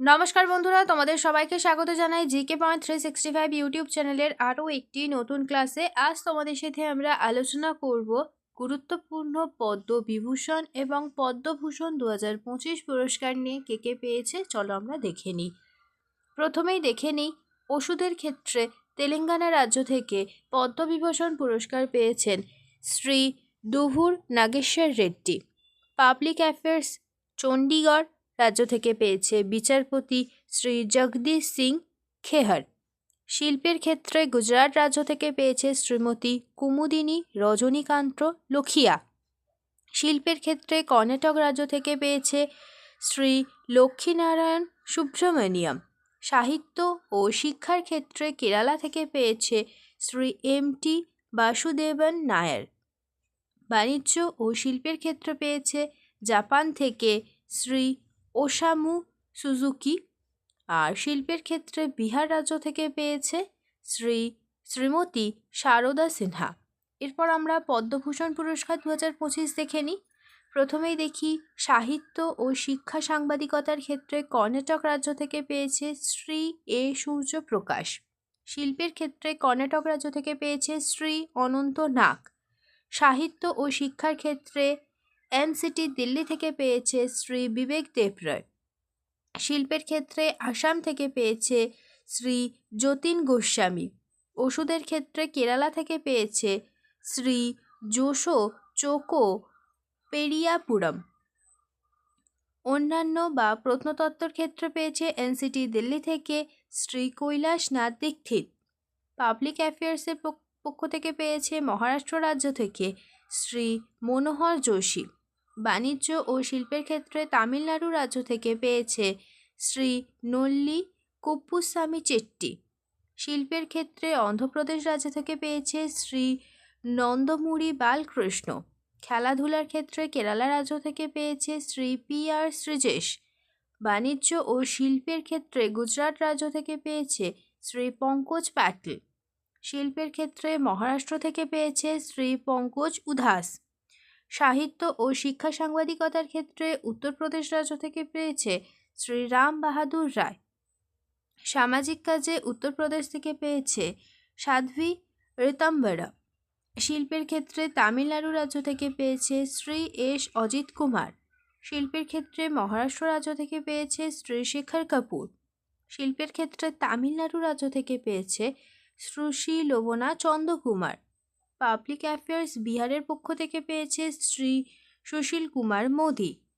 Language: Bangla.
নমস্কার বন্ধুরা, তোমাদের সবাইকে স্বাগত জানাই GK point three sixty five YouTube চ্যানেলের আরও একটি নতুন ক্লাসে। আজ তোমাদের সাথে আমরা আলোচনা করব গুরুত্বপূর্ণ পদ্ম বিভূষণ এবং পদ্মভূষণ দু হাজার পঁচিশ পুরস্কার নিয়ে কে কে পেয়েছে, চলো আমরা দেখে নিই। প্রথমেই দেখে নিই, ওষুধের ক্ষেত্রে তেলেঙ্গানা রাজ্য থেকে পদ্মবিভূষণ পুরস্কার পেয়েছেন শ্রী দুভুর নাগেশ্বর রেড্ডি। পাবলিক অ্যাফেয়ার্স, চণ্ডীগড় রাজ্য থেকে পেয়েছে বিচারপতি শ্রী জগদীশ সিং খেহর। শিল্পের ক্ষেত্রে গুজরাট রাজ্য থেকে পেয়েছে শ্রীমতী কুমুদিনী, রজনীকান্ত, লখিয়া। শিল্পের ক্ষেত্রে কর্ণাটক রাজ্য থেকে পেয়েছে শ্রী লক্ষ্মীনারায়ণ সুব্রমণিয়াম। সাহিত্য ও শিক্ষার ক্ষেত্রে কেরালা থেকে পেয়েছে শ্রী এম টি বাসুদেবন নায়ার। বাণিজ্য ও শিল্পের ক্ষেত্রে পেয়েছে জাপান থেকে শ্রী ওসামু, সুজুকি আর শিল্পের ক্ষেত্রে বিহার রাজ্য থেকে পেয়েছে শ্রী শ্রীমতী শারদা সিনহা। এরপর আমরা পদ্মভূষণ পুরস্কার দু হাজার পঁচিশ দেখে নিই। প্রথমেই দেখি সাহিত্য ও শিক্ষা সাংবাদিকতার ক্ষেত্রে কর্ণাটক রাজ্য থেকে পেয়েছে শ্রী এ সূর্য প্রকাশ শিল্পের ক্ষেত্রে কর্ণাটক রাজ্য থেকে পেয়েছে শ্রী অনন্ত নাগ। সাহিত্য ও শিক্ষার ক্ষেত্রে এনসিটি দিল্লি থেকে পেয়েছে শ্রী বিবেক দেবরায়। শিল্পের ক্ষেত্রে আসাম থেকে পেয়েছে শ্রী যতীন গোস্বামী। ওষুধের ক্ষেত্রে কেরালা থেকে পেয়েছে শ্রী জোশো চোকো পেরিয়াপুরম। অন্যান্য বা প্রত্নতত্ত্বর ক্ষেত্রে পেয়েছে এনসিটি দিল্লি থেকে শ্রী কৈলাসনাথ দীক্ষিত। পাবলিক অ্যাফেয়ার্সের পক্ষ থেকে পেয়েছে মহারাষ্ট্র রাজ্য থেকে শ্রী মনোহর যোশী। বাণিজ্য ও শিল্পের ক্ষেত্রে তামিলনাড়ু রাজ্য থেকে পেয়েছে শ্রী নল্লী কুপ্পুস্বামী চেট্টি। শিল্পের ক্ষেত্রে অন্ধ্রপ্রদেশ রাজ্য থেকে পেয়েছে শ্রী নন্দমুরি বালকৃষ্ণ। খেলাধুলার ক্ষেত্রে কেরালা রাজ্য থেকে পেয়েছে শ্রী পি আর শ্রীজেশ বাণিজ্য ও শিল্পের ক্ষেত্রে গুজরাট রাজ্য থেকে পেয়েছে শ্রী পঙ্কজ প্যাটেল। শিল্পের ক্ষেত্রে মহারাষ্ট্র থেকে পেয়েছে শ্রী পঙ্কজ উধাস সাহিত্য ও শিক্ষা সাংবাদিকতার ক্ষেত্রে উত্তরপ্রদেশ রাজ্য থেকে পেয়েছে শ্রী রাম বাহাদুর রায়। সামাজিক কাজে উত্তরপ্রদেশ থেকে পেয়েছে সাধ্বী ঋতম্বরা। শিল্পের ক্ষেত্রে তামিলনাড়ু রাজ্য থেকে পেয়েছে শ্রী এস অজিত কুমার। শিল্পের ক্ষেত্রে মহারাষ্ট্র রাজ্য থেকে পেয়েছে শ্রী শেখর কাপুর। শিল্পের ক্ষেত্রে তামিলনাড়ু রাজ্য থেকে পেয়েছে শ্রুষি লোবনা চন্দ্রকুমার। পাবলিক অ্যাফেয়ার্স বিহারের পক্ষ থেকে পেয়েছে শ্রী সুশীল কুমার মোদি।